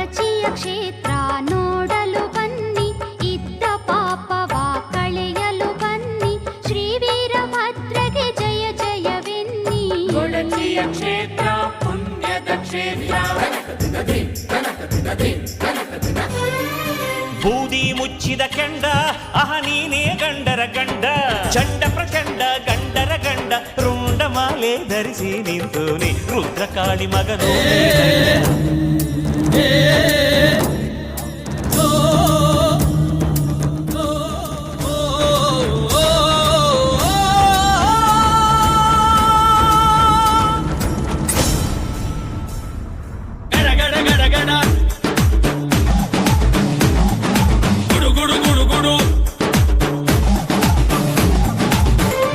ಎಡಚಿಯ ಕ್ಷೇತ್ರ ನೋಡಲು ಬನ್ನಿ ಇದ್ದ ಪಾಪವ ಕಳೆಯಲು ಬನ್ನಿ ಶ್ರೀ ವೀರಭದ್ರಗೆ ಜಯ ಜಯವೆನ್ನಿ ಎಡಚಿಯ ಕ್ಷೇತ್ರ ಪುಣ್ಯದ ಕ್ಷೇತ್ರ ಬೂದಿ ಮುಚ್ಚಿದ ಕೆಂಡ ಅಹ ನೀನೇ ಗಂಡರ ಗಂಡ ಚಂಡ ಪ್ರಚಂಡ ಗಂಡರ ಗಂಡ ರುಂಡ ಮಾಲೆ ಧರಿಸಿ ನಿಂತು ನೀ ರುದ್ರಕಾಳಿ ಮಗನು ಗಡ ಗಡ ಗಡ ಗುಡು ಗುಡು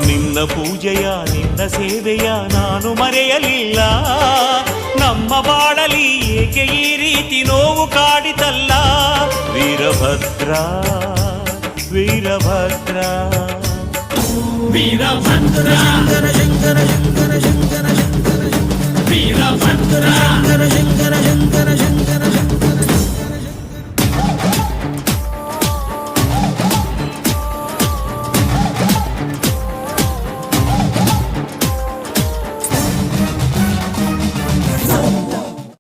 ನಿನ್ನ ಪೂಜೆಯ ನಿನ್ನ ಸೇವೆಯ ನಾನು ಮರೆಯಲಿಲ್ಲ ನಮ್ಮ ಬಾಳಲಿ ಏಕೆ ಈ ರೀತಿ ನೋವು ಕಾಡಿತಲ್ಲ ವೀರಭದ್ರ ವೀರಭದ್ರ ವೀರಭದ್ರ ಶಂಕರ ಶಂಕರ ಶಂಕರ ಶಂಕರ ಶಂಕರ ಶಂಕರ ವೀರಭದ್ರ ಶಂಕರ ಶಂಕರ